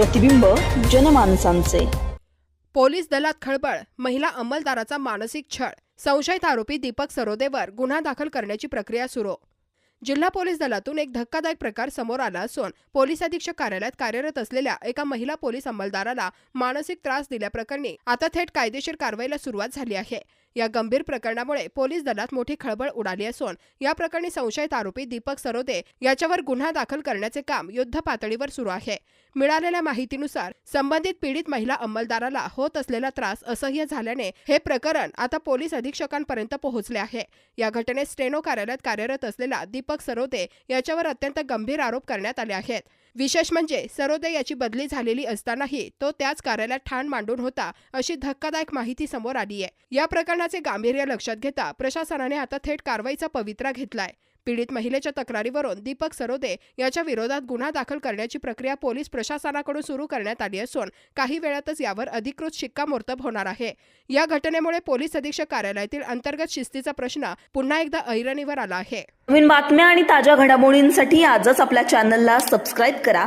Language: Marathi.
प्रतिबिंब जनमानसांचे. पोलीस दलात खळबळ महिला अंमलदाराचा मानसिक छळ संशयित आरोपी दीपक सरोदेवर गुन्हा दाखल करण्याची प्रक्रिया सुरू. जिल्हा पोलीस दलातून एक धक्कादायक प्रकार समोर आला असून पोलीस अधीक्षक कार्यालयात कार्यरत असलेल्या एका महिला पोलीस अंमलदाराला मानसिक त्रास दिल्याप्रकरणी आता थेट कायदेशीर कारवाईला सुरुवात झाली आहे. या गंभीर प्रकरणामुळे पोलीस दलात मोठी खळबळ उडाली असून या प्रकरणी संशयित आरोपी दीपक सरोदे याच्यावर गुन्हा दाखल करण्याचे काम युद्ध पातळीवर सुरू आहे. मिळालेल्या माहितीनुसार संबंधित पीडित महिला अंमलदाराला होत असलेला त्रास असह्य झाल्याने हे प्रकरण आता पोलीस अधीक्षकांपर्यंत पोहोचले आहे. या घटनेत स्टेनो कार्यालयात कार्यरत असलेला दीपक सरोदे याच्यावर अत्यंत गंभीर आरोप करण्यात आले आहेत. विशेष म्हणजे सरोदे याची बदली झालेली असतानाही तो त्याच कार्यालयात ठाण मांडून होता अशी धक्कादायक माहिती समोर आली आहे या प्रकरणाचे गांभीर्य लक्षात घेता प्रशासनाने आता थेट कारवाईचा पवित्रा घेतलाय. पीडित महिलेच्या तक्रारीवरून दीपक सरोदे याच्या विरोधात गुन्हा दाखल करण्याची प्रक्रिया पोलीस प्रशासनाकडून सुरू करण्यात आली असून काही वेळातच यावर अधिकृत शिक्कामोर्तब होणार आहे. या घटनेमुळे पोलीस अधीक्षक कार्यालयातील अंतर्गत शिस्तीचा प्रश्न पुन्हा एकदा ऐरणीवर आला आहे. नवीन बातम्या आणि ताज्या घडामोडींसाठी आजच आपल्या चॅनलला सबस्क्राईब करा.